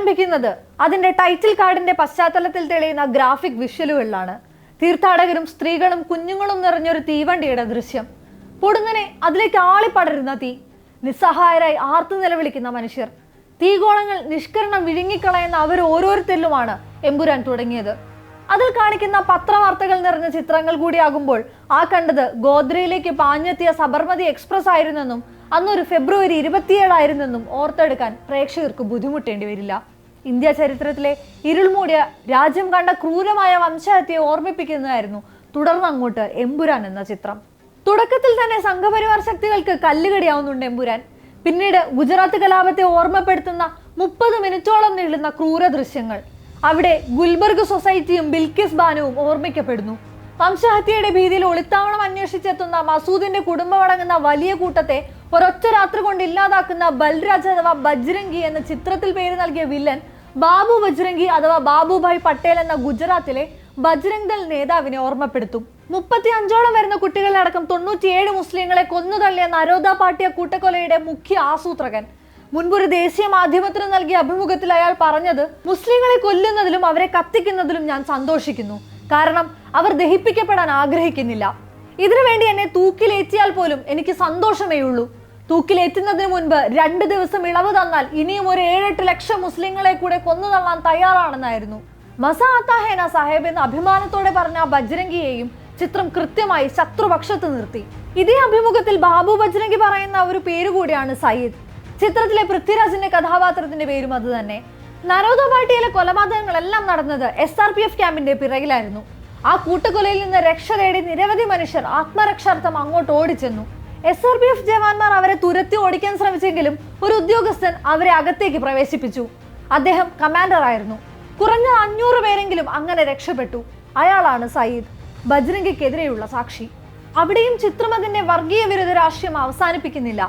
ആരംഭിക്കുന്നത്? അതിന്റെ ടൈറ്റിൽ കാർഡിന്റെ പശ്ചാത്തലത്തിൽ തെളിയുന്ന ഗ്രാഫിക് വിഷ്വലുകളിലാണ് തീർത്ഥാടകരും സ്ത്രീകളും കുഞ്ഞുങ്ങളും നിറഞ്ഞൊരു തീവണ്ടിയുടെ ദൃശ്യം. പൊടുന്നനെ അതിലേക്ക് ആളിപ്പടരുന്ന തീ. നിസ്സഹായരായി ആർത്തു നിലവിളിക്കുന്ന മനുഷ്യർ. തീഗോളങ്ങൾ നിഷ്കരണം വിഴുങ്ങിക്കളയുന്ന അവർ ഓരോരുത്തരിലുമാണ് എമ്പുരാൻ തുടങ്ങിയത്. അതിൽ കാണിക്കുന്ന പത്രവാർത്തകൾ നിറഞ്ഞ ചിത്രങ്ങൾ കൂടിയാകുമ്പോൾ ആ കണ്ടത് ഗോദ്രയിലേക്ക് പാഞ്ഞെത്തിയ സബർമതി എക്സ്പ്രസ് ആയിരുന്നെന്നും അന്നൊരു ഫെബ്രുവരി ഇരുപത്തിയേഴായിരുന്നെന്നും ഓർത്തെടുക്കാൻ പ്രേക്ഷകർക്ക് ബുദ്ധിമുട്ടേണ്ടി വരില്ല. ഇന്ത്യ ചരിത്രത്തിലെ ഇരുൾമൂടിയ രാജ്യം കണ്ട ക്രൂരമായ വംശഹത്യയെ ഓർമ്മിപ്പിക്കുന്നതായിരുന്നു തുടർന്ന് അങ്ങോട്ട് എമ്പുരാൻ എന്ന ചിത്രം. തുടക്കത്തിൽ തന്നെ സംഘപരിവാർ ശക്തികൾക്ക് കല്ലുകടിയാവുന്നുണ്ട് എമ്പുരാൻ. പിന്നീട് ഗുജറാത്ത് കലാപത്തെ ഓർമ്മപ്പെടുത്തുന്ന മുപ്പത് മിനിറ്റോളം നീളുന്ന ക്രൂര ദൃശ്യങ്ങൾ. അവിടെ ഗുൽബർഗ് സൊസൈറ്റിയും ബിൽക്കിസ് ബാനുവും ഓർമ്മിക്കപ്പെടുന്നു. വംശഹത്യയുടെ ഭീതിയിൽ ഒളിത്താവണം അന്വേഷിച്ചെത്തുന്ന മസൂദിന്റെ കുടുംബമടങ്ങുന്ന വലിയ കൂട്ടത്തെ ഒരൊറ്റ രാത്രി കൊണ്ട് ഇല്ലാതാക്കുന്ന ബൽരാജ് അഥവാ ബജ്രംഗി എന്ന ചിത്രത്തിൽ പേര് നൽകിയ വില്ലൻ ബാബു ബജ്രംഗി അഥവാ ബാബുഭായ് പട്ടേൽ എന്ന ഗുജറാത്തിലെ ബജ്രംഗ് ദൾ നേതാവിനെ ഓർമ്മപ്പെടുത്തും. മുപ്പത്തി അഞ്ചോളം വരുന്ന കുട്ടികളടക്കം തൊണ്ണൂറ്റിയേഴ് മുസ്ലിങ്ങളെ കൊന്നുതള്ളിയ നരോദ പാട്ടിയ കൂട്ടക്കൊലയുടെ മുഖ്യ ആസൂത്രകൻ. മുൻപൊരു ദേശീയ മാധ്യമത്തിന് നൽകിയ അഭിമുഖത്തിൽ അയാൾ പറഞ്ഞത് മുസ്ലിങ്ങളെ കൊല്ലുന്നതിലും അവരെ കത്തിക്കുന്നതിലും ഞാൻ സന്തോഷിക്കുന്നു. കാരണം അവർ ദഹിപ്പിക്കപ്പെടാൻ ആഗ്രഹിക്കുന്നില്ല. ഇതിനുവേണ്ടി എന്നെ തൂക്കിലേറ്റിയാൽ പോലും എനിക്ക് സന്തോഷമേ ഉള്ളൂ തൂക്കിലേറ്റുന്നതിന് മുൻപ് രണ്ട് ദിവസം ഇളവ് തന്നാൽ ഇനിയും ഒരു ഏഴെട്ട് ലക്ഷം മുസ്ലിങ്ങളെ കൂടെ കൊന്നു തള്ളാൻ തയ്യാറാണെന്നായിരുന്നു. മസ സാഹേബ് എന്ന് അഭിമാനത്തോടെ പറഞ്ഞ ബജ്രംഗിയെയും ചിത്രം കൃത്യമായി ശത്രുപക്ഷത്ത് നിർത്തി. ഇതേ അഭിമുഖത്തിൽ ബാബു ബജ്രംഗി പറയുന്ന ഒരു പേര് കൂടിയാണ് സയ്യിദ്. ചിത്രത്തിലെ പൃഥ്വിരാജിന്റെ കഥാപാത്രത്തിന്റെ പേരും അത് തന്നെ. നരോദ പാട്ടിയിലെ കൊലപാതകങ്ങളെല്ലാം നടന്നത് എസ് ആർ പി എഫ് ക്യാമ്പിന്റെ പിറകിലായിരുന്നു. ആ കൂട്ടക്കൊലയിൽ നിന്ന് രക്ഷ തേടി നിരവധി മനുഷ്യർ ആത്മരക്ഷാർത്ഥം അങ്ങോട്ട് ഓടിച്ചെന്നു. എസ് ആർ പി എഫ് ജവാന്മാർ അവരെ തുരത്തി ഓടിക്കാൻ ശ്രമിച്ചെങ്കിലും ഒരു ഉദ്യോഗസ്ഥൻ അവരെ അകത്തേക്ക് പ്രവേശിപ്പിച്ചു. അദ്ദേഹം കമാൻഡർ ആയിരുന്നു. കുറഞ്ഞ അഞ്ഞൂറ് പേരെങ്കിലും അങ്ങനെ രക്ഷപ്പെട്ടു. അയാളാണ് സയ്യിദ്. ബജ്രംഗിക്കെതിരെയുള്ള സാക്ഷി. അവിടെയും ചിത്രം വർഗീയ വിരുദ്ധ രാഷ്ട്രീയം അവസാനിപ്പിക്കുന്നില്ല.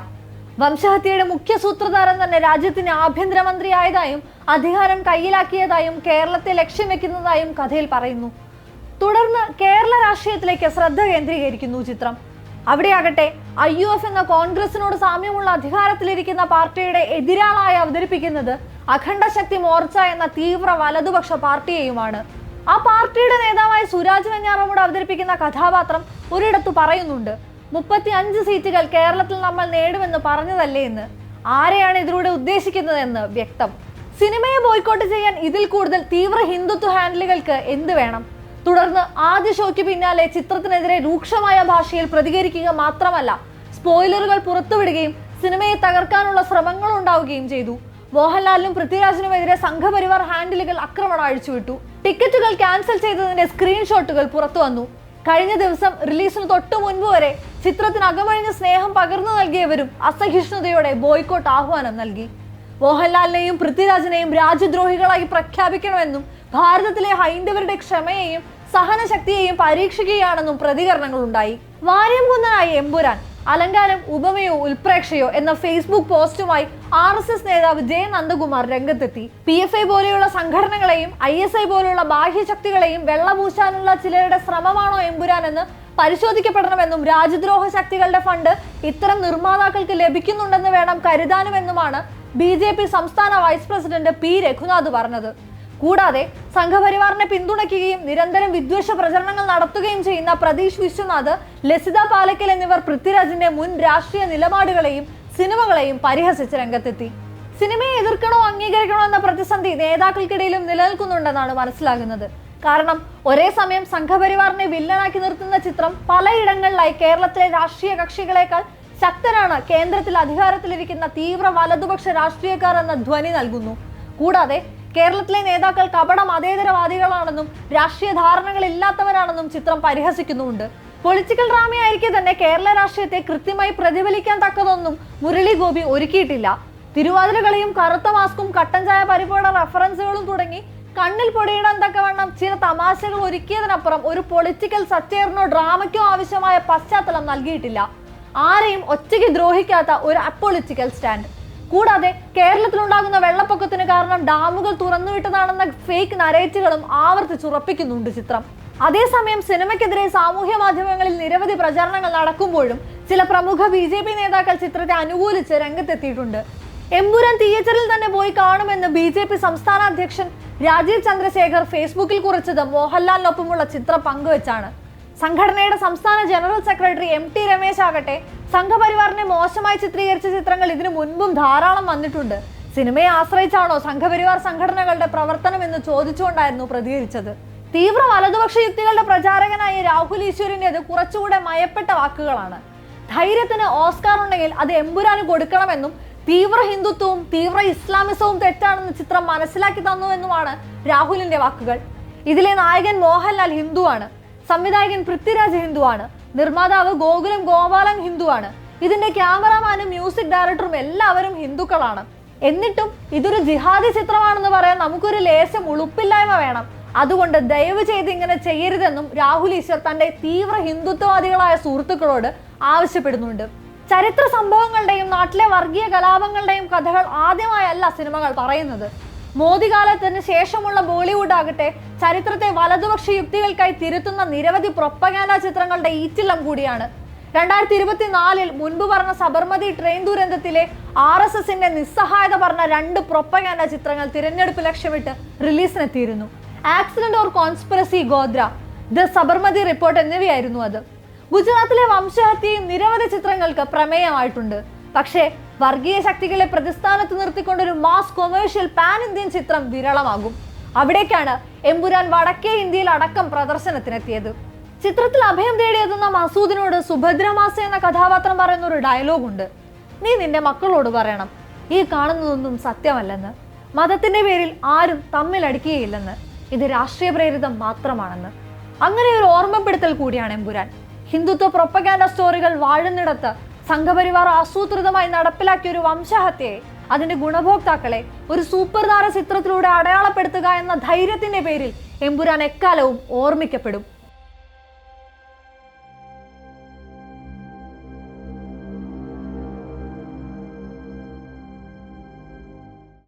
വംശഹത്യയുടെ മുഖ്യ സൂത്രധാരൻ തന്നെ രാജ്യത്തിന് ആഭ്യന്തരമന്ത്രിയായതായും അധികാരം കയ്യിലാക്കിയതായും കേരളത്തെ ലക്ഷ്യം വെക്കുന്നതായും കഥയിൽ പറയുന്നു. തുടർന്ന് കേരള രാഷ്ട്രീയത്തിലേക്ക് ശ്രദ്ധ കേന്ദ്രീകരിക്കുന്നു ചിത്രം. അവിടെയാകട്ടെ ഐ യു എഫ് എന്ന കോൺഗ്രസിനോട് സാമ്യമുള്ള അധികാരത്തിലിരിക്കുന്ന പാർട്ടിയുടെ എതിരാളായി അവതരിപ്പിക്കുന്നത് അഖണ്ഡ ശക്തി മോർച്ച എന്ന തീവ്ര വലതുപക്ഷ പാർട്ടിയെയുമാണ്. ആ പാർട്ടിയുടെ നേതാവായ സുരാജ് വെഞ്ഞാറമൂട് അവതരിപ്പിക്കുന്ന കഥാപാത്രം ഒരിടത്തു പറയുന്നുണ്ട് മുപ്പത്തി അഞ്ച് സീറ്റുകൾ കേരളത്തിൽ നമ്മൾ നേടുമെന്ന് പറഞ്ഞതല്ലേ എന്ന്. ആരെയാണ് ഇതിലൂടെ ഉദ്ദേശിക്കുന്നതെന്ന് വ്യക്തം. സിനിമയെ ബോയ്ക്കോട്ട് ചെയ്യാൻ ഇതിൽ കൂടുതൽ തീവ്ര ഹിന്ദുത്വ ഹാൻഡിലുകൾക്ക് എന്ത് വേണം? തുടർന്ന് ആദ്യ ഷോയ്ക്ക് പിന്നാലെ ചിത്രത്തിനെതിരെ രൂക്ഷമായ ഭാഷയിൽ പ്രതികരിക്കുക മാത്രമല്ല സ്പോയിലറുകൾ പുറത്തുവിടുകയും സിനിമയെ തകർക്കാനുള്ള ശ്രമങ്ങൾ ഉണ്ടാവുകയും ചെയ്തു. മോഹൻലാലിനും പൃഥ്വിരാജിനുമെതിരെ സംഘപരിവാർ ഹാൻഡിലുകൾ ആക്രമണം അഴിച്ചുവിട്ടു. ടിക്കറ്റുകൾ ക്യാൻസൽ ചെയ്തതിന്റെ സ്ക്രീൻഷോട്ടുകൾ പുറത്തു വന്നു. കഴിഞ്ഞ ദിവസം റിലീസിന് തൊട്ടു മുൻപ് വരെ ചിത്രത്തിന് അകമഴിഞ്ഞ സ്നേഹം പകർന്നു നൽകിയവരും അസഹിഷ്ണുതയോടെ ബോയ്ക്കോട്ട് ആഹ്വാനം നൽകി. മോഹൻലാലിനെയും പൃഥ്വിരാജിനെയും രാജ്യദ്രോഹികളായി പ്രഖ്യാപിക്കണമെന്നും ഭാരതത്തിലെ ഹൈന്ദവരുടെ ക്ഷമയെയും സഹനശക്തിയെയും പരീക്ഷിക്കുകയാണെന്നും പ്രതികരണങ്ങൾ ഉണ്ടായി വാര്യം കുന്നനായ എമ്പുരാൻ അലങ്കാരം ഉപമയോ ഉൽപ്രേക്ഷയോ എന്ന ഫേസ്ബുക്ക് പോസ്റ്റുമായി ആർ എസ് എസ് നേതാവ് ജയ നന്ദകുമാർ രംഗത്തെത്തി. പി എഫ് ഐ പോലെയുള്ള സംഘടനകളെയും ഐ എസ് ഐ പോലെയുള്ള ബാഹ്യശക്തികളെയും വെള്ളപൂശാനുള്ള ചിലരുടെ ശ്രമമാണോ എമ്പുരാൻ എന്ന് പരിശോധിക്കപ്പെടണമെന്നും രാജ്യദ്രോഹ ശക്തികളുടെ ഫണ്ട് ഇത്തരം നിർമ്മാതാക്കൾക്ക് ലഭിക്കുന്നുണ്ടെന്ന് വേണം കരുതാനുമെന്നുമാണ് ബി ജെ പി സംസ്ഥാന വൈസ് പ്രസിഡന്റ് പി രഘുനാഥ് പറഞ്ഞത്. കൂടാതെ സംഘപരിവാറിനെ പിന്തുണയ്ക്കുകയും നിരന്തരം വിദ്വേഷ പ്രചരണങ്ങൾ നടത്തുകയും ചെയ്യുന്ന പ്രതീഷ് വിശ്വനാഥ് ലസിത പാലക്കൽ എന്നിവർ പൃഥ്വിരാജിന്റെ മുൻ രാഷ്ട്രീയ നിലപാടുകളെയും സിനിമകളെയും പരിഹസിച്ച് രംഗത്തെത്തി. സിനിമയെ എതിർക്കണോ അംഗീകരിക്കണോ എന്ന പ്രതിസന്ധി നേതാക്കൾക്കിടയിലും നിലനിൽക്കുന്നുണ്ടെന്നാണ് മനസ്സിലാകുന്നത്. കാരണം ഒരേ സമയം സംഘപരിവാറിനെ വില്ലനാക്കി നിർത്തുന്ന ചിത്രം പലയിടങ്ങളിലായി കേരളത്തിലെ രാഷ്ട്രീയ കക്ഷികളെക്കാൾ ശക്തരാണ് കേന്ദ്രത്തിൽ അധികാരത്തിലിരിക്കുന്ന തീവ്ര വലതുപക്ഷ രാഷ്ട്രീയക്കാർ എന്ന ധ്വനി നൽകുന്നു. കൂടാതെ കേരളത്തിലെ നേതാക്കൾ കപടം മതേതരവാദികളാണെന്നും രാഷ്ട്രീയ ധാരണകളില്ലാത്തവരാണെന്നും ചിത്രം പരിഹസിക്കുന്നുമുണ്ട്. പൊളിറ്റിക്കൽ ഡ്രാമയായിരിക്കെ തന്നെ കേരള രാഷ്ട്രീയത്തെ കൃത്യമായി പ്രതിഫലിക്കാൻ തക്കതൊന്നും മുരളി ഗോപി ഒരുക്കിയിട്ടില്ല. തിരുവാതിരകളിയും കറുത്ത മാസ്കും കട്ടൻ ചായ പരിപാടി റെഫറൻസുകളും തുടങ്ങി കണ്ണിൽ പൊടിയിടാൻ തക്കവണ്ണം ചില തമാശകൾ ഒരുക്കിയതിനപ്പുറം ഒരു പൊളിറ്റിക്കൽ സറ്റയറിനോ ഡ്രാമയ്ക്കോ ആവശ്യമായ പശ്ചാത്തലം നൽകിയിട്ടില്ല. ആരെയും ഒറ്റയ്ക്ക് ദ്രോഹിക്കാത്ത ഒരു അപ്പൊളിറ്റിക്കൽ സ്റ്റാൻഡ്. കൂടാതെ കേരളത്തിലുണ്ടാകുന്ന വെള്ളപ്പൊക്കത്തിന് കാരണം ഡാമുകൾ തുറന്നുവിട്ടതാണെന്ന ഫേക്ക് നരേറ്റുകളും ആവർത്തിച്ചുറപ്പിക്കുന്നുണ്ട് ചിത്രം. അതേസമയം സിനിമയ്ക്കെതിരെ സാമൂഹ്യ മാധ്യമങ്ങളിൽ നിരവധി പ്രചാരണങ്ങൾ നടക്കുമ്പോഴും ചില പ്രമുഖ ബി ജെ പി നേതാക്കൾ ചിത്രത്തെ അനുകൂലിച്ച് രംഗത്തെത്തിയിട്ടുണ്ട്. എമ്പുരാൻ തിയേറ്ററിൽ തന്നെ പോയി കാണുമെന്ന് ബി ജെ പി സംസ്ഥാന അധ്യക്ഷൻ രാജീവ് ചന്ദ്രശേഖർ ഫേസ്ബുക്കിൽ കുറിച്ചത് മോഹൻലാലിനൊപ്പമുള്ള ചിത്രം പങ്കുവച്ചാണ്. സംഘടനയുടെ സംസ്ഥാന general secretary M T Ramesh ആകട്ടെ സംഘപരിവാറിനെ മോശമായി ചിത്രീകരിച്ച ചിത്രങ്ങൾ ഇതിനു മുൻപും ധാരാളം വന്നിട്ടുണ്ട്. സിനിമയെ ആശ്രയിച്ചാണോ സംഘപരിവാർ സംഘടനകളുടെ പ്രവർത്തനം എന്ന് ചോദിച്ചുകൊണ്ടായിരുന്നു പ്രതികരിച്ചത്. തീവ്ര വലതുപക്ഷ യുക്തികളുടെ പ്രചാരകനായ രാഹുൽ ഈശ്വരിന്റെത് കുറച്ചുകൂടെ മയപ്പെട്ട വാക്കുകളാണ്. ധൈര്യത്തിന് ഓസ്കാർ ഉണ്ടെങ്കിൽ അത് എമ്പുരാന് കൊടുക്കണമെന്നും തീവ്ര ഹിന്ദുത്വവും തീവ്ര ഇസ്ലാമിസവും തെറ്റാണെന്ന് ചിത്രം മനസ്സിലാക്കി തന്നുവെന്നുമാണ് രാഹുലിന്റെ വാക്കുകൾ. ഇതിലെ നായകൻ മോഹൻലാൽ ഹിന്ദുവാണ്. സംവിധായകൻ പൃഥ്വിരാജ് ഹിന്ദുവാണ്. നിർമ്മാതാവ് ഗോകുലം ഗോപാലൻ ഹിന്ദുവാണ്. ഇതിന്റെ ക്യാമറമാനും മ്യൂസിക് ഡയറക്ടറും എല്ലാവരും ഹിന്ദുക്കളാണ്. എന്നിട്ടും ഇതൊരു ജിഹാദി ചിത്രമാണെന്ന് പറയാൻ നമുക്കൊരു ലേശം ഉളുപ്പില്ലായ്മ വേണം. അതുകൊണ്ട് ദയവ് ചെയ്ത് ഇങ്ങനെ ചെയ്യരുതെന്നും രാഹുൽ ഈശ്വർ തന്റെ തീവ്ര ഹിന്ദുത്വവാദികളായ സുഹൃത്തുക്കളോട് ആവശ്യപ്പെടുന്നുണ്ട്. ചരിത്ര സംഭവങ്ങളുടെയും നാട്ടിലെ വർഗീയ കലാപങ്ങളുടെയും കഥകൾ ആദ്യമായല്ല സിനിമകൾ പറയുന്നത്. മോദി കാലത്തിന് ശേഷമുള്ള ബോളിവുഡ് ആകട്ടെ ചരിത്രത്തെ വലതുപക്ഷ യുക്തികൾക്കായി തിരുത്തുന്ന നിരവധി പ്രൊപ്പഗാൻഡ ചിത്രങ്ങളുടെ ഈറ്റില്ലം കൂടിയാണ്. രണ്ടായിരത്തി ഇരുപത്തിനാലിൽ മുൻപ് പറഞ്ഞ സബർമതി ട്രെയിൻ ദുരന്തത്തിലെ ആർ എസ് എസിന്റെ നിസ്സഹായത പറഞ്ഞ രണ്ട് പ്രൊപ്പഗാൻഡ ചിത്രങ്ങൾ തിരഞ്ഞെടുപ്പ് ലക്ഷ്യമിട്ട് റിലീസിനെത്തിയിരുന്നു. Accident or conspiracy Godhra the Sabarmati report എന്നിവയായിരുന്നു അത്. ഗുജറാത്തിലെ വംശഹത്യയും നിരവധി ചിത്രങ്ങൾക്ക് പ്രമേയമായിട്ടുണ്ട്. പക്ഷേ വർഗീയ ശക്തികളെ പ്രതിസ്ഥാനത്ത് നിർത്തിക്കൊണ്ടൊരു മാസ് കൊമേഴ്ഷ്യൽ പാൻ ഇന്ത്യൻ ചിത്രം വിരളമാകും. അവിടേക്കാണ് എമ്പുരാൻ വടക്കേ ഇന്ത്യയിൽ അടക്കം പ്രദർശനത്തിനെത്തിയത്. ചിത്രത്തിൽ അഭയം തേടിയെത്തുന്ന മസൂദിനോട് സുഭദ്രമാസ എന്ന കഥാപാത്രം പറയുന്ന ഒരു ഡയലോഗ് ഉണ്ട് നീ നിന്റെ മക്കളോട് പറയണം. ഈ കാണുന്നതൊന്നും സത്യമല്ലെന്ന്. മതത്തിന്റെ പേരിൽ ആരും തമ്മിലടിക്കുകയില്ലെന്ന് ഇത് രാഷ്ട്രീയ പ്രേരിതം മാത്രമാണെന്ന്. അങ്ങനെ ഒരു ഓർമ്മപ്പെടുത്തൽ കൂടിയാണ് എമ്പുരാൻ. ഹിന്ദുത്വ പ്രൊപ്പഗാൻഡ സ്റ്റോറികൾ വാഴുന്നിടത്ത് സംഘപരിവാർ ആസൂത്രിതമായി നടപ്പിലാക്കിയ ഒരു വംശഹത്യയെ അതിന്റെ ഗുണഭോക്താക്കളെ ഒരു സൂപ്പർ താര ചിത്രത്തിലൂടെ അടയാളപ്പെടുത്തുക എന്ന ധൈര്യത്തിന്റെ പേരിൽ എമ്പുരാൻ എക്കാലവും ഓർമ്മിക്കപ്പെടും.